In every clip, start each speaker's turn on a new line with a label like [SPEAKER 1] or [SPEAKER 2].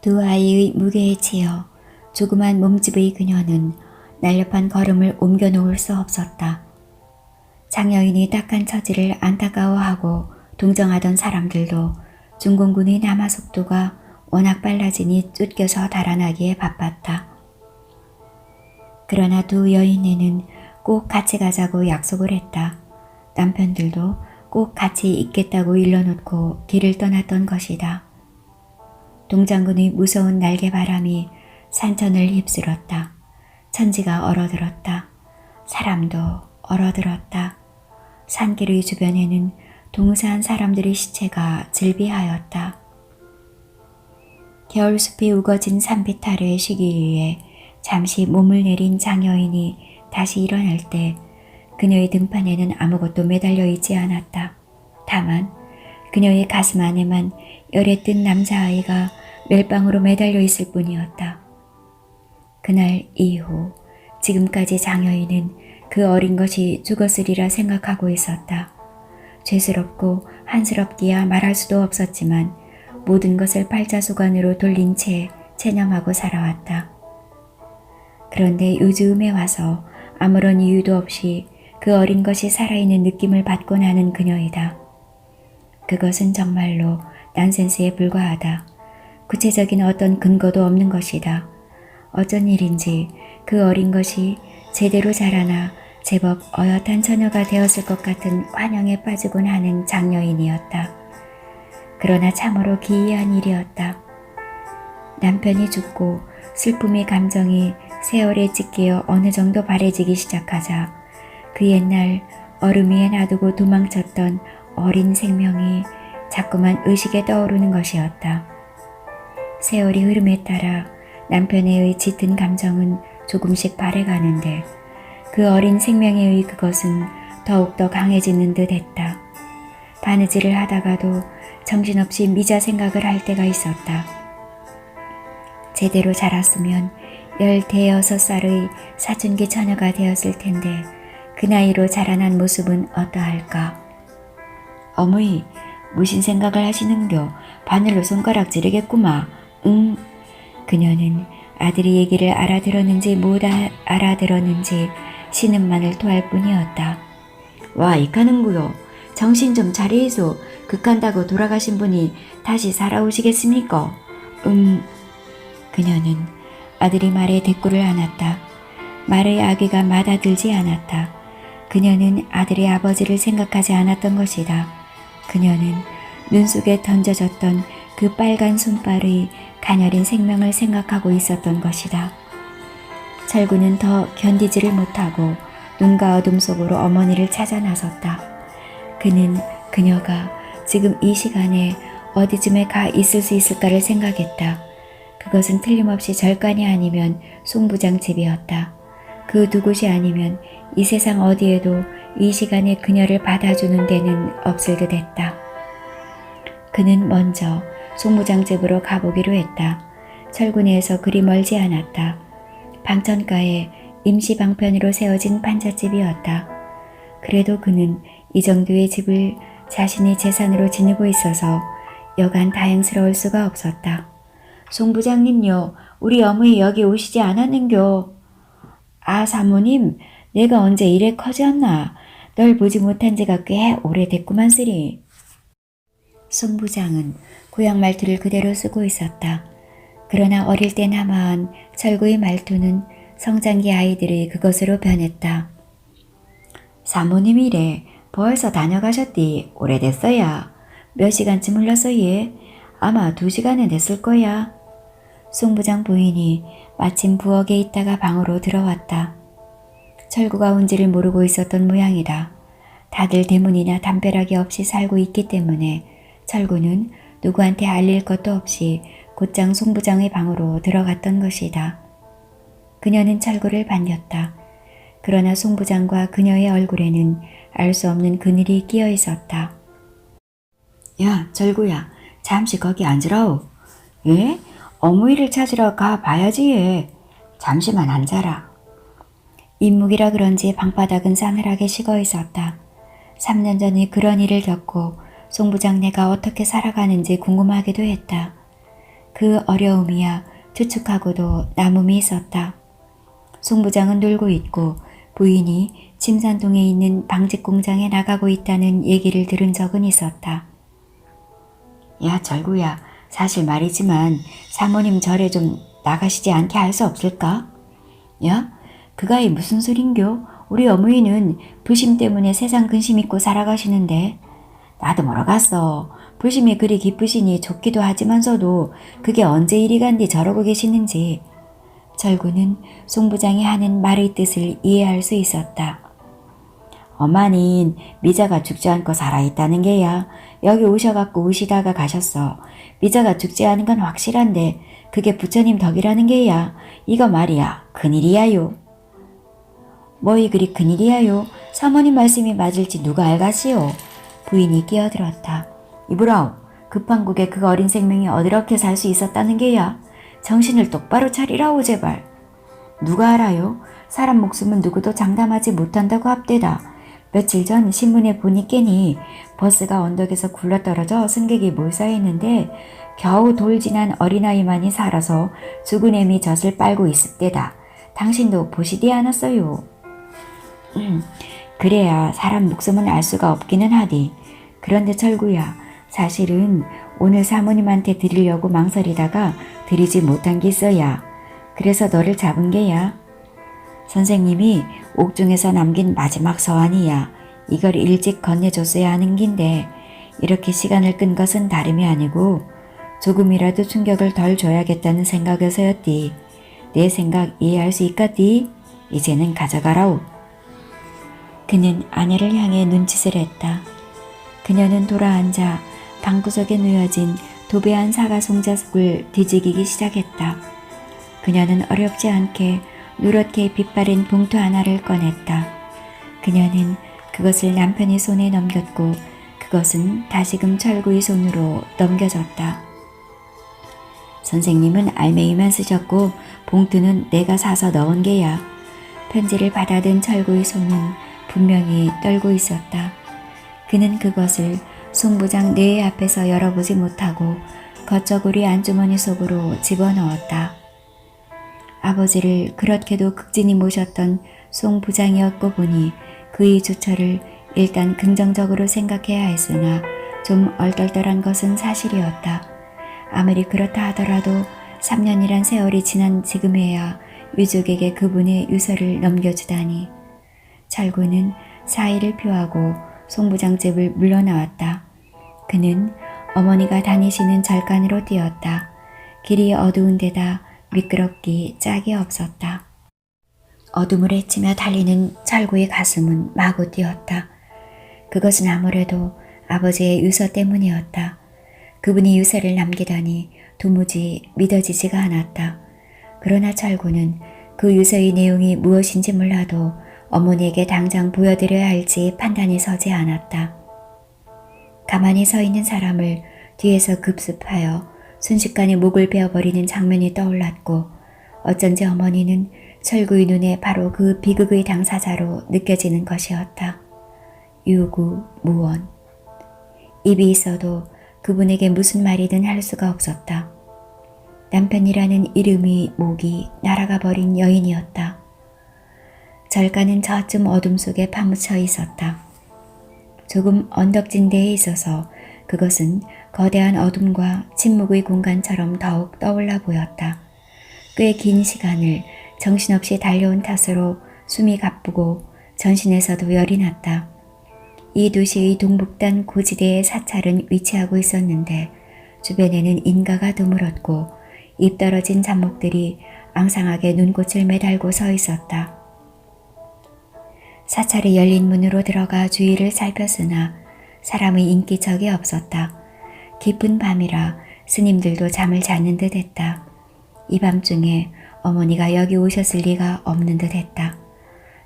[SPEAKER 1] 두 아이의 무게에 치여 조그만 몸집의 그녀는 날렵한 걸음을 옮겨 놓을 수 없었다. 장여인이 딱한 처지를 안타까워하고 동정하던 사람들도 중공군의 남하 속도가 워낙 빨라지니 쫓겨서 달아나기에 바빴다. 그러나 두 여인네는 꼭 같이 가자고 약속을 했다. 남편들도 꼭 같이 있겠다고 일러놓고 길을 떠났던 것이다. 동장군의 무서운 날개바람이 산천을 휩쓸었다. 천지가 얼어들었다. 사람도 얼어들었다. 산길의 주변에는 동사한 사람들의 시체가 즐비하였다. 겨울숲이 우거진 아래 쉬기 위해 잠시 몸을 내린 장여인이 다시 일어날 때 그녀의 등판에는 아무것도 매달려 있지 않았다. 다만 그녀의 가슴 안에만 열에 뜬 남자아이가 멜빵으로 매달려 있을 뿐이었다. 그날 이후 지금까지 장여인은 그 어린 것이 죽었으리라 생각하고 있었다. 죄스럽고 한스럽기야 말할 수도 없었지만 모든 것을 팔자소관으로 돌린 채 체념하고 살아왔다. 그런데 요즘에 와서 아무런 이유도 없이 그 어린 것이 살아있는 느낌을 받곤 하는 그녀이다. 그것은 정말로 난센스에 불과하다. 구체적인 어떤 근거도 없는 것이다. 어쩐 일인지 그 어린 것이 제대로 자라나 제법 어엿한 처녀가 되었을 것 같은 환영에 빠지곤 하는 장녀인이었다. 그러나 참으로 기이한 일이었다. 남편이 죽고 슬픔의 감정이 세월에 찢기어 어느 정도 바래지기 시작하자 그 옛날 얼음 위에 놔두고 도망쳤던 어린 생명이 자꾸만 의식에 떠오르는 것이었다. 세월이 흐름에 따라 남편의 짙은 감정은 조금씩 발해가는데 그 어린 생명에 의해 그것은 더욱더 강해지는 듯 했다. 바느질을 하다가도 정신없이 미자 생각을 할 때가 있었다. 제대로 자랐으면 열대여섯 살의 사춘기 처녀가 되었을 텐데 그 나이로 자라난 모습은 어떠할까? 어머니, 무슨 생각을 하시는겨? 바늘로 손가락 찌르겠구마. 응. 그녀는 아들이 얘기를 알아들었는지 못 아- 알아들었는지 신음만을 토할 뿐이었다. 와, 이카는구요. 정신 좀 차리소. 극한다고 돌아가신 분이 다시 살아오시겠습니까? 음. 그녀는 아들이 말에 대꾸를 안았다. 말의 아기가 맞아들지 않았다. 그녀는 아들의 아버지를 생각하지 않았던 것이다. 그녀는 눈 속에 던져졌던 그 빨간 손발의 가녀린 생명을 생각하고 있었던 것이다. 철구는 더 견디지를 못하고 눈과 어둠 속으로 어머니를 찾아 나섰다. 그는 그녀가 지금 이 시간에 어디쯤에 가 있을 수 있을까를 생각했다. 그것은 틀림없이 절간이 아니면 송부장 집이었다. 그 두 곳이 아니면 이 세상 어디에도 이 시간에 그녀를 받아주는 데는 없을 듯 했다. 그는 먼저 송부장 집으로 가보기로 했다. 철군에서 그리 멀지 않았다. 방천가에 임시 방편으로 세워진 판잣집이었다. 그래도 그는 이 정도의 집을 자신이 재산으로 지니고 있어서 여간 다행스러울 수가 없었다. 송 부장님요, 우리 어머니 여기 오시지 않았는겨. 아, 사모님, 내가 언제 이래 커졌나? 널 보지 못한 지가 꽤 오래됐구만 쓰리. 송 부장은 고향 말투를 그대로 쓰고 있었다. 그러나 어릴 때 남아한 철구의 말투는 성장기 아이들의 그것으로 변했다. 사모님이래 벌써 다녀가셨디 오래됐어야 몇 시간쯤 흘렀어 얘 아마 두 시간은 됐을 거야 송 부장 부인이 마침 부엌에 있다가 방으로 들어왔다 철구가 온지를 모르고 있었던 모양이다 다들 대문이나 담벼락이 없이 살고 있기 때문에 철구는 누구한테 알릴 것도 없이 곧장 송 부장의 방으로 들어갔던 것이다 그녀는 철구를 반겼다 그러나 송 부장과 그녀의 얼굴에는 알 수 없는 그늘이 끼어 있었다. 야, 절구야, 잠시 거기 앉으라오. 예? 어머니를 찾으러 가 봐야지. 예. 잠시만 앉아라. 인묵이라 그런지 방바닥은 싸늘하게 식어 있었다. 3년 전에 그런 일을 겪고 송 부장네가 어떻게 살아가는지 궁금하기도 했다. 그 어려움이야 추측하고도 남음이 있었다. 송 부장은 놀고 있고 부인이 침산동에 있는 방직 공장에 나가고 있다는 얘기를 들은 적은 있었다. 야, 절구야. 사실 말이지만 사모님 절에 좀 나가시지 않게 할 수 없을까? 야, 그가이 무슨 소린겨? 우리 어머니는 불심 때문에 세상 근심 있고 살아가시는데 나도 모르겠어. 불심이 그리 깊으시니 좋기도 하지만서도 그게 언제 이리 간디 저러고 계시는지 절구는 송 부장이 하는 말의 뜻을 이해할 수 있었다. 엄마는 미자가 죽지 않고 살아있다는 게야. 여기 오셔갖고 우시다가 가셨어. 미자가 죽지 않은 건 확실한데 그게 부처님 덕이라는 게야. 이거 말이야. 큰일이야요. 뭐이 그리 큰일이야요. 사모님 말씀이 맞을지 누가 알겠시오. 부인이 끼어들었다. 이브라우, 급한 국에 그 어린 생명이 어디렇게 살 수 있었다는 게야. 정신을 똑바로 차리라오 제발. 누가 알아요? 사람 목숨은 누구도 장담하지 못한다고 합대다. 며칠 전 신문에 보니 깨니 버스가 언덕에서 굴러떨어져 승객이 몰사했는데 겨우 돌 지난 어린아이만이 살아서 죽은 애미 젖을 빨고 있을 때다. 당신도 보시디 않았어요. 음, 그래야 사람 목숨은 알 수가 없기는 하디. 그런데 철구야, 사실은 오늘 사모님한테 드리려고 망설이다가 드리지 못한 게 있어야. 그래서 너를 잡은 게야. 선생님이 옥중에서 남긴 마지막 서한이야. 이걸 일찍 건네줬어야 하는 긴데 이렇게 시간을 끈 것은 다름이 아니고 조금이라도 충격을 덜 줘야겠다는 생각에서였디. 내 생각 이해할 수 있겠디? 이제는 가져가라오. 그는 아내를 향해 눈짓을 했다. 그녀는 돌아앉아 방구석에 놓여진 도배한 사과 송자숙을 뒤지기기 시작했다. 그녀는 어렵지 않게 누렇게 빛바랜 봉투 하나를 꺼냈다. 그녀는 그것을 남편의 손에 넘겼고 그것은 다시금 철구의 손으로 넘겨졌다. 선생님은 알맹이만 쓰셨고 봉투는 내가 사서 넣은 게야. 편지를 받아든 철구의 손은 분명히 떨고 있었다. 그는 그것을 송부장 뇌 앞에서 열어보지 못하고 겉저구리 안주머니 속으로 집어넣었다. 아버지를 그렇게도 극진히 모셨던 송 부장이었고 보니 그의 주처를 일단 긍정적으로 생각해야 했으나 좀 얼떨떨한 것은 사실이었다. 아무리 그렇다 하더라도 3년이란 세월이 지난 지금에야 유족에게 그분의 유서를 넘겨주다니. 철구는 사의를 표하고 송 부장 집을 물러나왔다. 그는 어머니가 다니시는 절간으로 뛰었다. 길이 어두운 데다 미끄럽기 짝이 없었다. 어둠을 헤치며 달리는 철구의 가슴은 마구 뛰었다. 그것은 아무래도 아버지의 유서 때문이었다. 그분이 유서를 남기다니 도무지 믿어지지가 않았다. 그러나 철구는 그 유서의 내용이 무엇인지 몰라도 어머니에게 당장 보여드려야 할지 판단이 서지 않았다. 가만히 서 있는 사람을 뒤에서 급습하여 순식간에 목을 베어버리는 장면이 떠올랐고 어쩐지 어머니는 철구의 눈에 바로 그 비극의 당사자로 느껴지는 것이었다. 유구, 무원. 입이 있어도 그분에게 무슨 말이든 할 수가 없었다. 남편이라는 이름이 목이 날아가 버린 여인이었다. 절가는 저쯤 어둠 속에 파묻혀 있었다. 조금 언덕진 데에 있어서 그것은 거대한 어둠과 침묵의 공간처럼 더욱 떠올라 보였다. 꽤 긴 시간을 정신없이 달려온 탓으로 숨이 가쁘고 전신에서도 열이 났다. 이 도시의 동북단 고지대에 사찰은 위치하고 있었는데 주변에는 인가가 드물었고 입 떨어진 잡목들이 앙상하게 눈꽃을 매달고 서 있었다. 사찰이 열린 문으로 들어가 주위를 살폈으나 사람의 인기척이 없었다. 깊은 밤이라 스님들도 잠을 자는 듯 했다. 이 밤중에 어머니가 여기 오셨을 리가 없는 듯 했다.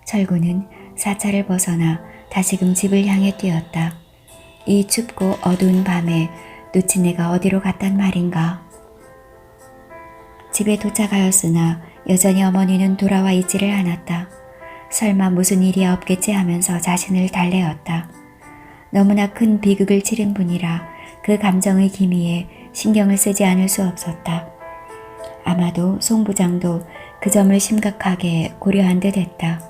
[SPEAKER 1] 철구는 사찰을 벗어나 다시금 집을 향해 뛰었다. 이 춥고 어두운 밤에 놓친 내가 어디로 갔단 말인가. 집에 도착하였으나 여전히 어머니는 돌아와 있지를 않았다. 설마 무슨 일이 없겠지 하면서 자신을 달래었다. 너무나 큰 비극을 치른 분이라 그 감정의 기미에 신경을 쓰지 않을 수 없었다. 아마도 송 부장도 그 점을 심각하게 고려한 듯 했다.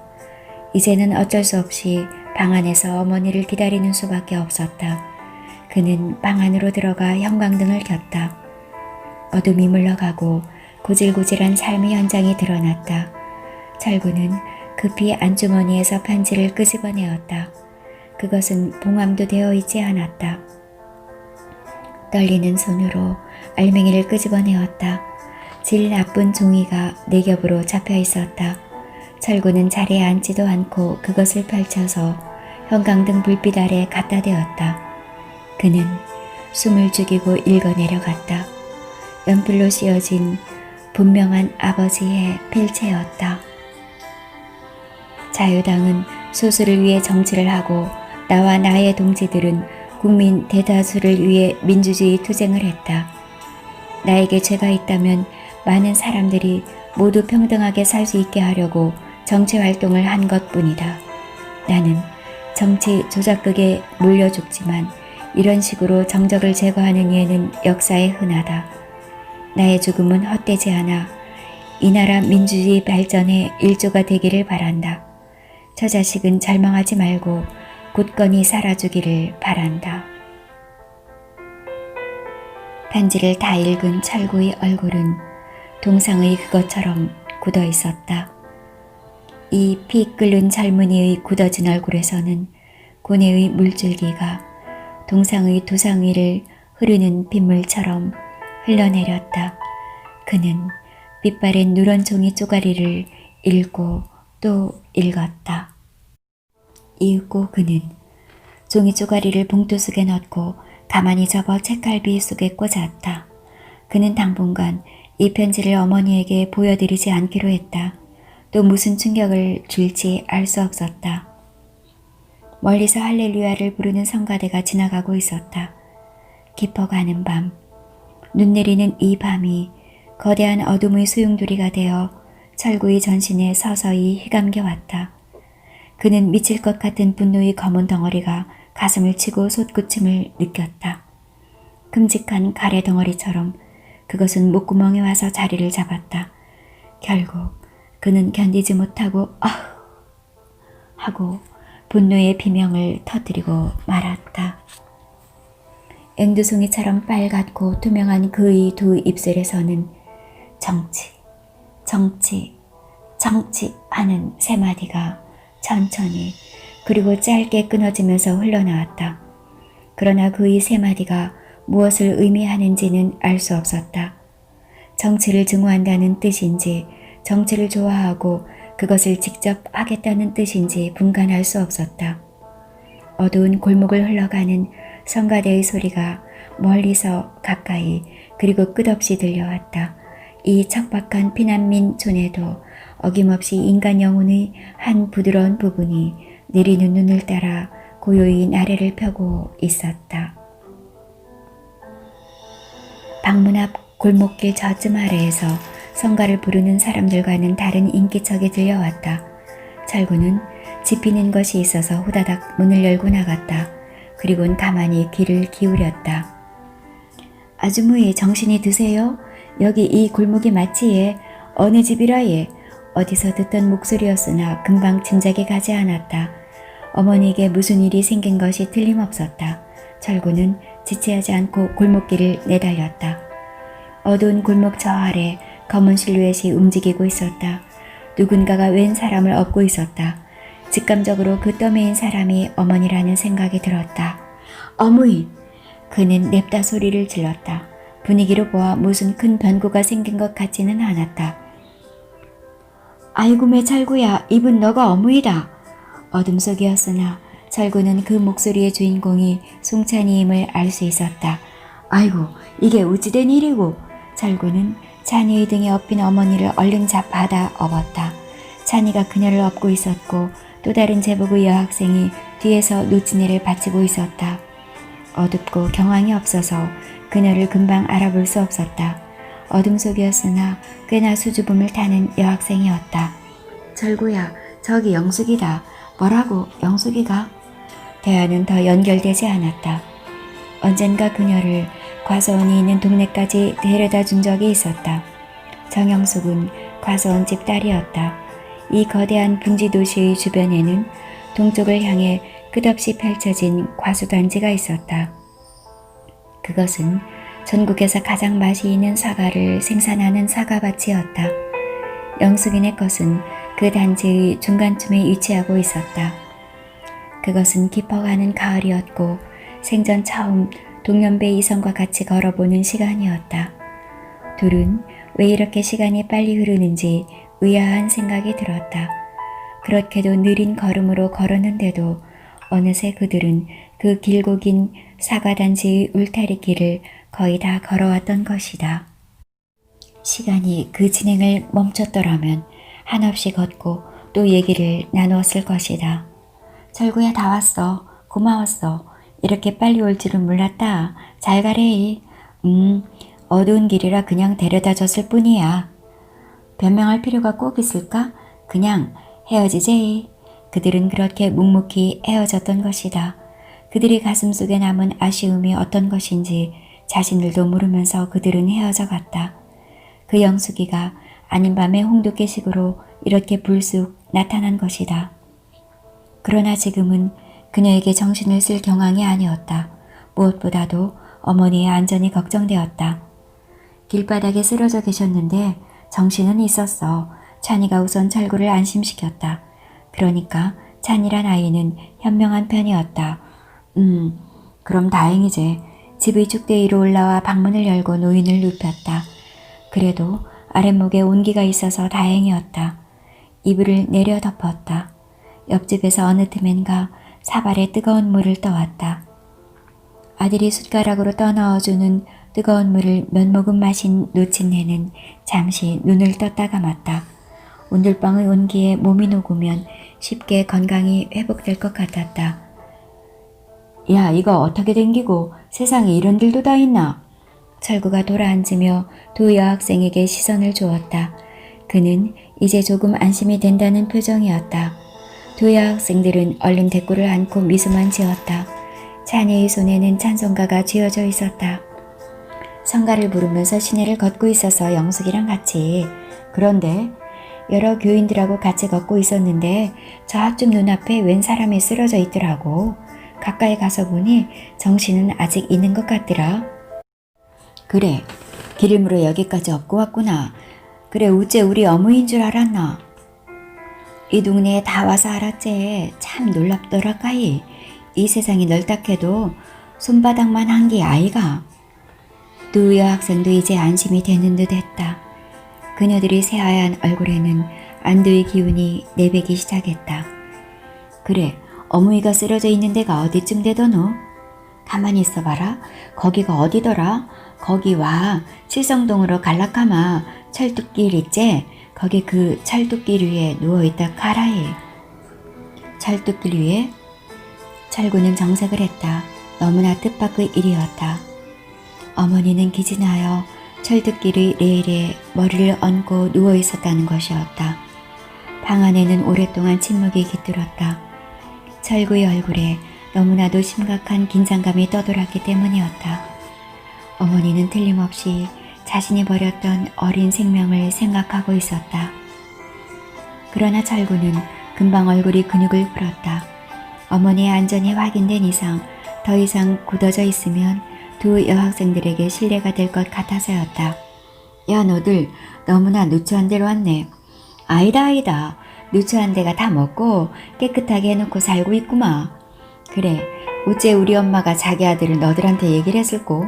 [SPEAKER 1] 이제는 어쩔 수 없이 방 안에서 어머니를 기다리는 수밖에 없었다. 그는 방 안으로 들어가 형광등을 켰다. 어둠이 물러가고 고질고질한 삶의 현장이 드러났다. 철구는 급히 안주머니에서 편지를 끄집어내었다. 그것은 봉함도 되어 있지 않았다. 떨리는 손으로 알맹이를 끄집어내었다. 질 나쁜 종이가 네 겹으로 잡혀 있었다. 철구는 자리에 앉지도 않고 그것을 펼쳐서 형광등 불빛 아래 갖다 대었다. 그는 숨을 죽이고 읽어 내려갔다. 연필로 씌어진 분명한 아버지의 필체였다. 자유당은 소수를 위해 정치를 하고 나와 나의 동지들은 국민 대다수를 위해 민주주의 투쟁을 했다. 나에게 죄가 있다면 많은 사람들이 모두 평등하게 살 수 있게 하려고 정치 활동을 한 것뿐이다. 나는 정치 조작극에 물려 죽지만 이런 식으로 정적을 제거하는 예는 역사에 흔하다. 나의 죽음은 헛되지 않아 이 나라 민주주의 발전에 일조가 되기를 바란다. 저 자식은 절망하지 말고 굳건히 살아주기를 바란다. 편지를 다 읽은 철구의 얼굴은 동상의 그것처럼 굳어 있었다. 이 피 끓는 젊은이의 굳어진 얼굴에서는 고뇌의 물줄기가 동상의 도상 위를 흐르는 빗물처럼 흘러내렸다. 그는 빛바랜 누런 종이 쪼가리를 읽고 또 읽었다. 이윽고 그는 종이 쪼가리를 봉투 속에 넣고 가만히 접어 책갈비 속에 꽂았다. 그는 당분간 이 편지를 어머니에게 보여드리지 않기로 했다. 또 무슨 충격을 줄지 알 수 없었다. 멀리서 할렐루야를 부르는 성가대가 지나가고 있었다. 깊어가는 밤, 눈 내리는 이 밤이 거대한 어둠의 소용돌이가 되어 철구의 전신에 서서히 휘감겨 왔다. 그는 미칠 것 같은 분노의 검은 덩어리가 가슴을 치고 솟구침을 느꼈다. 끔찍한 가래 덩어리처럼 그것은 목구멍에 와서 자리를 잡았다. 결국 그는 견디지 못하고 아후 하고 분노의 비명을 터뜨리고 말았다. 앵두송이처럼 빨갛고 투명한 그의 두 입술에서는 정치, 정치, 정치 하는 세 마디가 천천히 그리고 짧게 끊어지면서 흘러나왔다. 그러나 그의 세 마디가 무엇을 의미하는지는 알 수 없었다. 정치를 증오한다는 뜻인지 정치를 좋아하고 그것을 직접 하겠다는 뜻인지 분간할 수 없었다. 어두운 골목을 흘러가는 성가대의 소리가 멀리서 가까이 그리고 끝없이 들려왔다. 이 척박한 피난민 촌에도 어김없이 인간 영혼의 한 부드러운 부분이 내리는 눈을 따라 고요히 나래를 펴고 있었다. 방문 앞 골목길 저쯤 아래에서 성가를 부르는 사람들과는 다른 인기척이 들려왔다. 철구는 지피는 것이 있어서 후다닥 문을 열고 나갔다. 그리고는 가만히 귀를 기울였다. 아주머니 정신이 드세요? 여기 이 골목이 마치 예 어느 집이라 예 어디서 듣던 목소리였으나 금방 짐작이 가지 않았다. 어머니에게 무슨 일이 생긴 것이 틀림없었다. 철구는 지체하지 않고 골목길을 내달렸다. 어두운 골목 저 아래 검은 실루엣이 움직이고 있었다. 누군가가 웬 사람을 업고 있었다. 직감적으로 그 떠매인 사람이 어머니라는 생각이 들었다. 어머니! 그는 냅다 소리를 질렀다. 분위기로 보아 무슨 큰 변고가 생긴 것 같지는 않았다. 아이고 매 철구야, 이분 너가 어머니다. 어둠 속이었으나 철구는 그 목소리의 주인공이 송찬이임을 알 수 있었다. 아이고, 이게 어찌된 일이고. 철구는 찬이의 등에 업힌 어머니를 얼른 잡아다 업었다. 찬이가 그녀를 업고 있었고 또 다른 제복의 여학생이 뒤에서 노치네를 받치고 있었다. 어둡고 경황이 없어서 그녀를 금방 알아볼 수 없었다. 어둠 속이었으나 꽤나 수줍음을 타는 여학생이었다. 철구야, 저기 영숙이다. 뭐라고, 영숙이가? 대화는 더 연결되지 않았다. 언젠가 그녀를 과서원이 있는 동네까지 데려다 준 적이 있었다. 정영숙은 과서원 집 딸이었다. 이 거대한 분지 도시의 주변에는 동쪽을 향해 끝없이 펼쳐진 과수단지가 있었다. 그것은 전국에서 가장 맛이 있는 사과를 생산하는 사과밭이었다. 영숙이네 것은 그 단지의 중간쯤에 위치하고 있었다. 그것은 깊어가는 가을이었고 생전 처음 동년배 이성과 같이 걸어보는 시간이었다. 둘은 왜 이렇게 시간이 빨리 흐르는지 의아한 생각이 들었다. 그렇게도 느린 걸음으로 걸었는데도 어느새 그들은 그 길고 긴 사과단지의 울타리 길을 거의 다 걸어왔던 것이다. 시간이 그 진행을 멈췄더라면 한없이 걷고 또 얘기를 나누었을 것이다. 철구야 다 왔어. 고마웠어. 이렇게 빨리 올 줄은 몰랐다. 잘 가래. 음, 어두운 길이라 그냥 데려다 줬을 뿐이야. 변명할 필요가 꼭 있을까? 그냥 헤어지제. 그들은 그렇게 묵묵히 헤어졌던 것이다. 그들이 가슴 속에 남은 아쉬움이 어떤 것인지 자신들도 모르면서 그들은 헤어져 갔다. 그 영숙이가 아닌 밤에 홍두깨식으로 이렇게 불쑥 나타난 것이다. 그러나 지금은 그녀에게 정신을 쓸 경황이 아니었다. 무엇보다도 어머니의 안전이 걱정되었다. 길바닥에 쓰러져 계셨는데 정신은 있었어. 찬이가 우선 철구를 안심시켰다. 그러니까 찬이란 아이는 현명한 편이었다. 음, 그럼 다행이지. 집의 축대 위로 올라와 방문을 열고 노인을 눕혔다. 그래도 아랫목에 온기가 있어서 다행이었다. 이불을 내려 덮었다. 옆집에서 어느 틈엔가 사발에 뜨거운 물을 떠왔다. 아들이 숟가락으로 떠넣어주는 뜨거운 물을 몇 모금 마신 노친네는 잠시 눈을 떴다 감았다. 온돌방의 온기에 몸이 녹으면 쉽게 건강이 회복될 것 같았다. 야, 이거 어떻게 댕기고 세상에 이런 일도 다 있나? 철구가 돌아앉으며 두 여학생에게 시선을 주었다. 그는 이제 조금 안심이 된다는 표정이었다. 두 여학생들은 얼른 대꾸를 안고 미소만 지었다. 찬이의 손에는 찬송가가 쥐어져 있었다. 성가를 부르면서 시내를 걷고 있어서 영숙이랑 같이. 그런데 여러 교인들하고 같이 걷고 있었는데 저앞집 눈앞에 웬 사람이 쓰러져 있더라고. 가까이 가서 보니 정신은 아직 있는 것 같더라. 그래, 기름으로 여기까지 업고 왔구나. 그래, 우째 우리 어머니인 줄 알았나? 이 동네에 다 와서 알았지. 참 놀랍더라 까이. 이 세상이 넓다해도 손바닥만 한 게 아이가. 두 여학생도 이제 안심이 되는 듯 했다. 그녀들이 새하얀 얼굴에는 안도의 기운이 내배기 시작했다. 그래, 어머니가 쓰러져 있는 데가 어디쯤 되더노? 가만히 있어봐라. 거기가 어디더라? 거기 와. 칠성동으로 갈라카마 철뚝길 있지? 거기 그 철뚝길 위에 누워있다 카라해. 철뚝길 위에? 철구는 정색을 했다. 너무나 뜻밖의 일이었다. 어머니는 기진하여 철뚝길의 레일에 머리를 얹고 누워 있었다는 것이었다. 방 안에는 오랫동안 침묵이 깃들었다. 철구의 얼굴에 너무나도 심각한 긴장감이 떠돌았기 때문이었다. 어머니는 틀림없이 자신이 버렸던 어린 생명을 생각하고 있었다. 그러나 철구는 금방 얼굴이 근육을 풀었다. 어머니의 안전이 확인된 이상 더 이상 굳어져 있으면 두 여학생들에게 신뢰가 될 것 같아서였다. 야 너들 너무나 누추한 데로 왔네. 아니다 아니다. 누추한 데가 다 먹고 깨끗하게 해놓고 살고 있구마. 그래 어째 우리 엄마가 자기 아들을 너들한테 얘기를 했을꼬?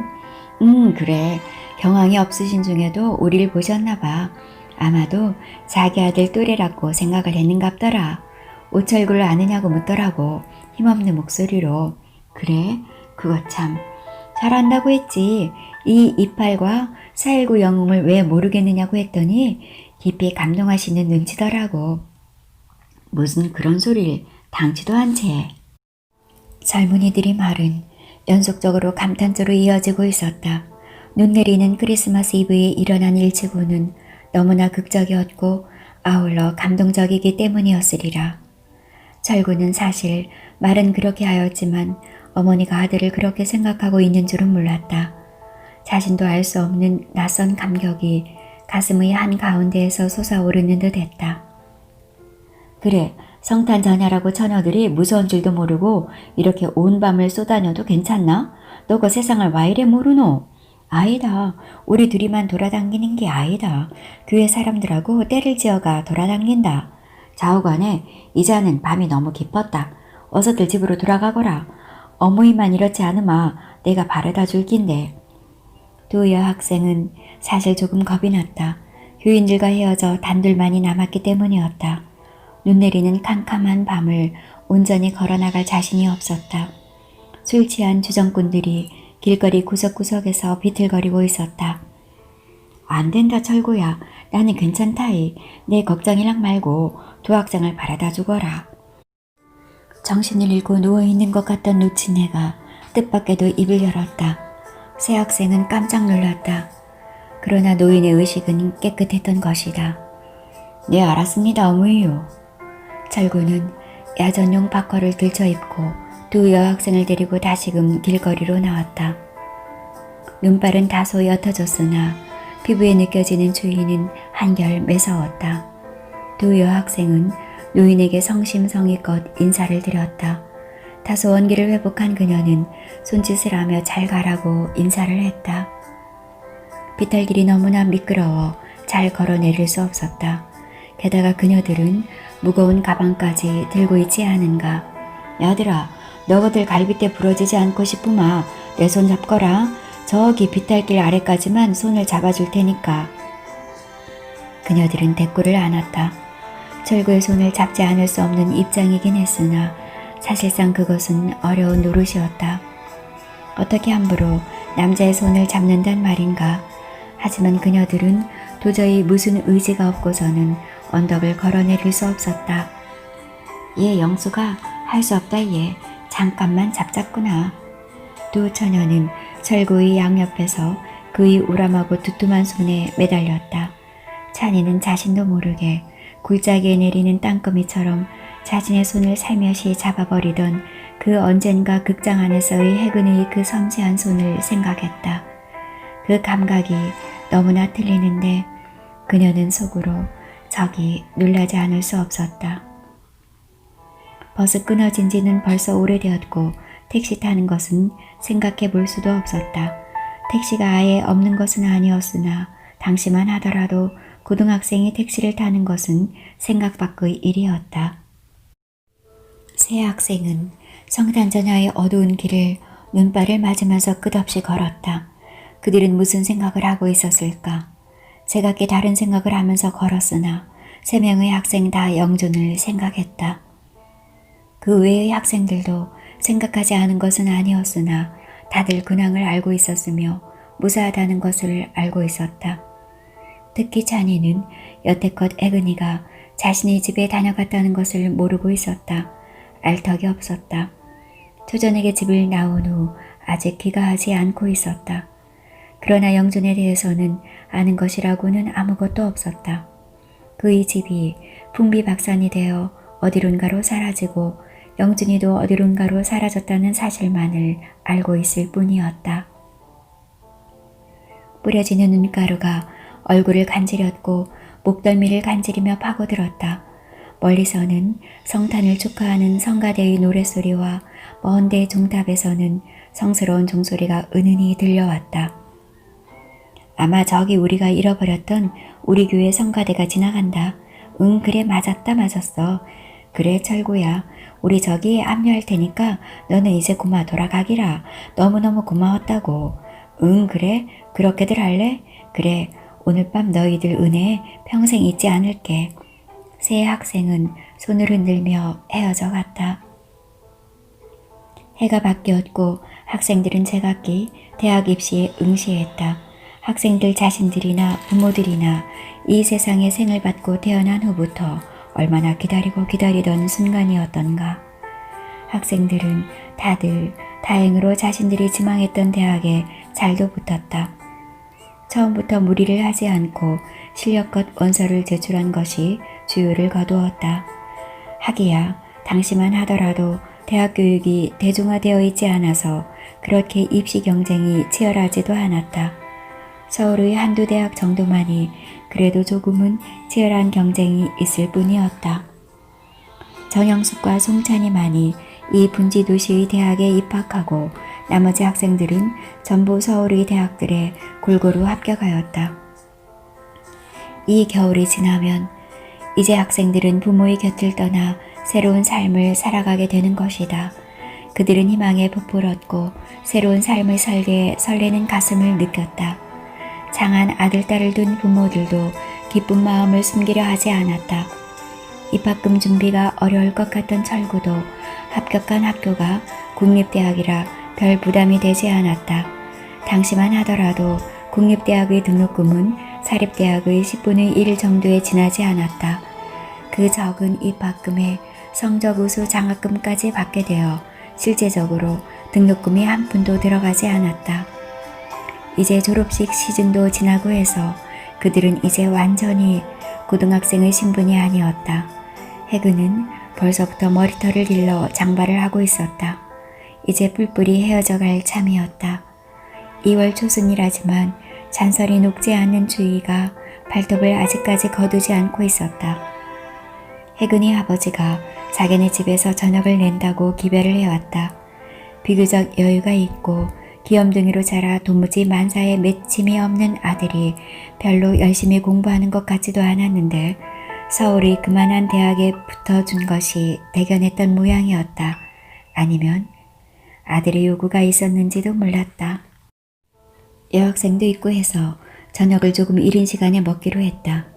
[SPEAKER 1] 음 그래 경황이 없으신 중에도 우리를 보셨나 봐. 아마도 자기 아들 또래라고 생각을 했는갑더라. 오철구를 아느냐고 묻더라고. 힘없는 목소리로. 그래? 그거 참. 잘한다고 했지. 이 이빨과 419 영웅을 왜 모르겠느냐고 했더니 깊이 감동하시는 눈치더라고. 무슨 그런 소리를 당치도 한 채. 젊은이들이 말은 연속적으로 감탄조로 이어지고 있었다. 눈 내리는 크리스마스 이브에 일어난 일치고는 너무나 극적이었고 아울러 감동적이기 때문이었으리라. 철구는 사실 말은 그렇게 하였지만 어머니가 아들을 그렇게 생각하고 있는 줄은 몰랐다. 자신도 알 수 없는 낯선 감격이 가슴의 한 가운데에서 솟아오르는 듯 했다. 그래, 성탄 전야라고 처녀들이 무서운 줄도 모르고 이렇게 온 밤을 쏘다녀도 괜찮나? 너가 세상을 와 이래 모르노? 아니다. 우리 둘이만 돌아다니는 게 아니다. 교회 사람들하고 때를 지어가 돌아다닌다. 좌우간에 이자는 밤이 너무 깊었다. 어서들 집으로 돌아가거라. 어머니만 이렇지 않으마 내가 바래다 줄 낀데. 두 여학생은 사실 조금 겁이 났다. 교인들과 헤어져 단둘만이 남았기 때문이었다. 눈 내리는 캄캄한 밤을 온전히 걸어나갈 자신이 없었다. 술 취한 주정꾼들이 길거리 구석구석에서 비틀거리고 있었다. 안 된다 철구야. 나는 괜찮다이. 내 걱정이랑 말고 두 학생을 바라다 주거라. 정신을 잃고 누워있는 것 같던 놓친 애가 뜻밖에도 입을 열었다. 새 학생은 깜짝 놀랐다. 그러나 노인의 의식은 깨끗했던 것이다. 네 알았습니다 어머니요. 철구는 야전용 바커를 들쳐입고 두 여학생을 데리고 다시금 길거리로 나왔다. 눈발은 다소 옅어졌으나 피부에 느껴지는 추위는 한결 매서웠다. 두 여학생은 노인에게 성심성의껏 인사를 드렸다. 다소 원기를 회복한 그녀는 손짓을 하며 잘 가라고 인사를 했다. 비탈길이 너무나 미끄러워 잘 걸어내릴 수 없었다. 게다가 그녀들은 무거운 가방까지 들고 있지 않은가. 야들아, 너희들 갈빗대 부러지지 않고 싶으마 내 손 잡거라. 저기 비탈길 아래까지만 손을 잡아줄 테니까. 그녀들은 대꾸를 안았다. 철구의 손을 잡지 않을 수 없는 입장이긴 했으나 사실상 그것은 어려운 노릇이었다. 어떻게 함부로 남자의 손을 잡는단 말인가. 하지만 그녀들은 도저히 무슨 의지가 없고서는 언덕을 걸어내릴 수 없었다. 얘 영수가 할 수 없다 얘. 잠깐만 잡잡구나. 두 처녀는 철구의 양옆에서 그의 우람하고 두툼한 손에 매달렸다. 찬이는 자신도 모르게 굴짝에 내리는 땅거미처럼 자신의 손을 살며시 잡아버리던 그 언젠가 극장 안에서의 해근의 그 섬세한 손을 생각했다. 그 감각이 너무나 틀리는데 그녀는 속으로 적이 놀라지 않을 수 없었다. 버스 끊어진 지는 벌써 오래되었고 택시 타는 것은 생각해 볼 수도 없었다. 택시가 아예 없는 것은 아니었으나 당시만 하더라도 고등학생이 택시를 타는 것은 생각 밖의 일이었다. 새 학생은 성탄 전야의 어두운 길을 눈발을 맞으면서 끝없이 걸었다. 그들은 무슨 생각을 하고 있었을까? 제각기 다른 생각을 하면서 걸었으나 세 명의 학생 다 영존을 생각했다. 그 외의 학생들도 생각하지 않은 것은 아니었으나 다들 근황을 알고 있었으며 무사하다는 것을 알고 있었다. 특히 찬이는 여태껏 애근이가 자신의 집에 다녀갔다는 것을 모르고 있었다. 알 턱이 없었다. 초전에게 집을 나온 후 아직 귀가하지 않고 있었다. 그러나 영준에 대해서는 아는 것이라고는 아무것도 없었다. 그의 집이 풍비박산이 되어 어디론가로 사라지고 영준이도 어디론가로 사라졌다는 사실만을 알고 있을 뿐이었다. 뿌려지는 눈가루가 얼굴을 간지렸고 목덜미를 간지리며 파고들었다. 멀리서는 성탄을 축하하는 성가대의 노랫소리와 먼데 종탑에서는 성스러운 종소리가 은은히 들려왔다. 아마 저기 우리가 잃어버렸던 우리 교회 성가대가 지나간다. 응, 그래, 맞았다, 맞았어. 그래, 철구야. 우리 저기 압류할 테니까 너는 이제 고마 돌아가기라. 너무너무 고마웠다고. 응, 그래? 그렇게들 할래? 그래, 오늘 밤 너희들 은혜 평생 잊지 않을게. 새 학생은 손을 흔들며 헤어져 갔다. 해가 바뀌었고 학생들은 제각기 대학 입시에 응시했다. 학생들 자신들이나 부모들이나 이 세상에 생을 받고 태어난 후부터 얼마나 기다리고 기다리던 순간이었던가. 학생들은 다들 다행으로 자신들이 지망했던 대학에 잘도 붙었다. 처음부터 무리를 하지 않고 실력껏 원서를 제출한 것이 주요를 거두었다. 하기야 당시만 하더라도 대학 교육이 대중화되어 있지 않아서 그렇게 입시 경쟁이 치열하지도 않았다. 서울의 한두 대학 정도만이 그래도 조금은 치열한 경쟁이 있을 뿐이었다. 정영숙과 송찬이만이 이 분지 도시의 대학에 입학하고 나머지 학생들은 전부 서울의 대학들에 골고루 합격하였다. 이 겨울이 지나면 이제 학생들은 부모의 곁을 떠나 새로운 삶을 살아가게 되는 것이다. 그들은 희망에 부풀었고 새로운 삶을 살게 설레는 가슴을 느꼈다. 장한 아들, 딸을 둔 부모들도 기쁜 마음을 숨기려 하지 않았다. 입학금 준비가 어려울 것 같던 철구도 합격한 학교가 국립대학이라 별 부담이 되지 않았다. 당시만 하더라도 국립대학의 등록금은 사립대학의 10분의 1 정도에 지나지 않았다. 그 적은 입학금에 성적 우수 장학금까지 받게 되어 실제적으로 등록금이 한 푼도 들어가지 않았다. 이제 졸업식 시즌도 지나고 해서 그들은 이제 완전히 고등학생의 신분이 아니었다. 해그는 벌써부터 머리털을 길러 장발을 하고 있었다. 이제 뿔뿔이 헤어져 갈 참이었다. 2월 초순이라지만 잔설이 녹지 않는 주위가 발톱을 아직까지 거두지 않고 있었다. 해근이 아버지가 자기네 집에서 저녁을 낸다고 기별을 해왔다. 비교적 여유가 있고 귀염둥이로 자라 도무지 만사에 맺힘이 없는 아들이 별로 열심히 공부하는 것 같지도 않았는데 서울이 그만한 대학에 붙어준 것이 대견했던 모양이었다. 아니면 아들의 요구가 있었는지도 몰랐다. 여학생도 있고 해서 저녁을 조금 이른 시간에 먹기로 했다.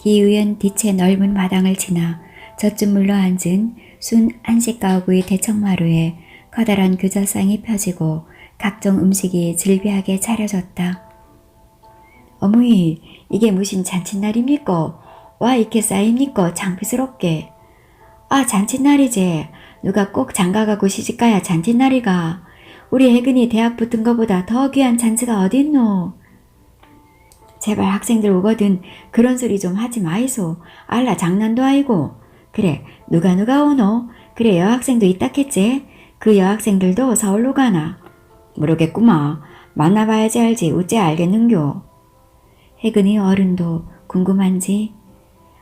[SPEAKER 1] 기우연 뒤채 넓은 마당을 지나 저쯤 물러앉은 순 한식 가구의 대청마루에 커다란 교자상이 펴지고 각종 음식이 즐비하게 차려졌다. 어머니, 이게 무슨 잔칫날입니까? 와, 이렇게 쌓입니까? 장피스럽게. 아, 잔칫날이지. 누가 꼭 장가가고 시집가야 잔칫날이가. 우리 혜근이 대학 붙은 거보다 더 귀한 잔치가 어딨노? 제발 학생들 오거든 그런 소리 좀 하지 마이소. 알라 장난도 아니고. 그래, 누가 누가 오노? 그래, 여학생도 있다겠지? 그 여학생들도 서울로 가나? 모르겠구마. 만나봐야지 알지. 어째 알겠는겨? 혜근이 어른도 궁금한지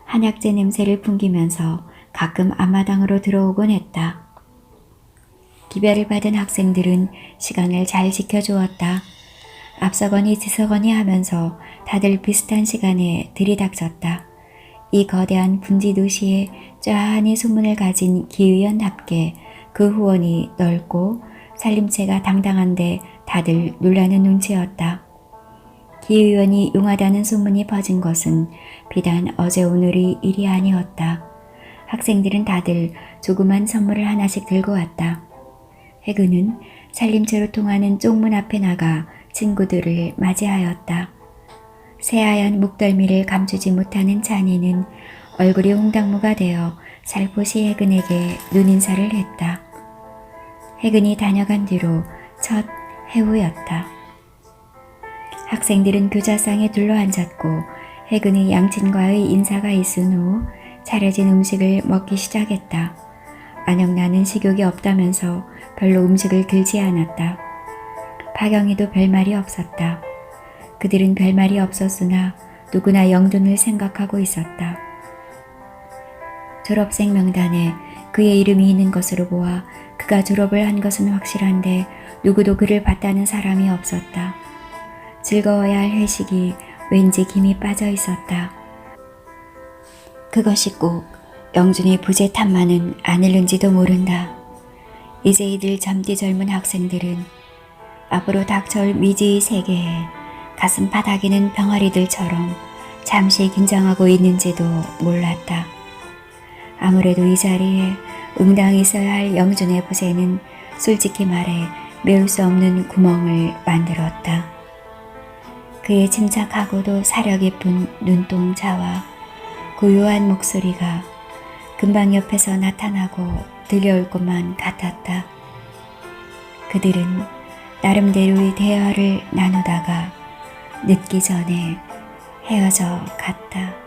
[SPEAKER 1] 한약재 냄새를 풍기면서 가끔 앞마당으로 들어오곤 했다. 기별을 받은 학생들은 시간을 잘 지켜주었다. 앞서거니 뒤서거니 하면서 다들 비슷한 시간에 들이닥쳤다. 이 거대한 분지 도시에 쫙하니 소문을 가진 기의원답게 그 후원이 넓고 살림체가 당당한데 다들 놀라는 눈치였다. 기 의원이 용하다는 소문이 퍼진 것은 비단 어제 오늘이 일이 아니었다. 학생들은 다들 조그만 선물을 하나씩 들고 왔다. 해그는 살림체로 통하는 쪽문 앞에 나가 친구들을 맞이하였다. 새하얀 목덜미를 감추지 못하는 찬이는 얼굴이 홍당무가 되어 살포시 해근에게 눈인사를 했다. 해근이 다녀간 뒤로 첫 해우였다. 학생들은 교자상에 둘러앉았고 해근의 양친과의 인사가 있은 후 차려진 음식을 먹기 시작했다. 안영나는 식욕이 없다면서 별로 음식을 들지 않았다. 박영희도 별말이 없었다. 그들은 별말이 없었으나 누구나 영준을 생각하고 있었다. 졸업생 명단에 그의 이름이 있는 것으로 보아 그가 졸업을 한 것은 확실한데 누구도 그를 봤다는 사람이 없었다. 즐거워야 할 회식이 왠지 김이 빠져 있었다. 그것이 꼭 영준이 부재 탐만은 아닐는지도 모른다. 이제 이들 젊디 젊은 학생들은 앞으로 닥쳐올 미지의 세계에 가슴 바닥이는 병아리들처럼 잠시 긴장하고 있는지도 몰랐다. 아무래도 이 자리에 응당 있어야 할 영준의 부재는 솔직히 말해 메울 수 없는 구멍을 만들었다. 그의 침착하고도 사려 깊은 눈동자와 고요한 목소리가 금방 옆에서 나타나고 들려올 것만 같았다. 그들은 나름대로의 대화를 나누다가 늦기 전에 헤어져 갔다.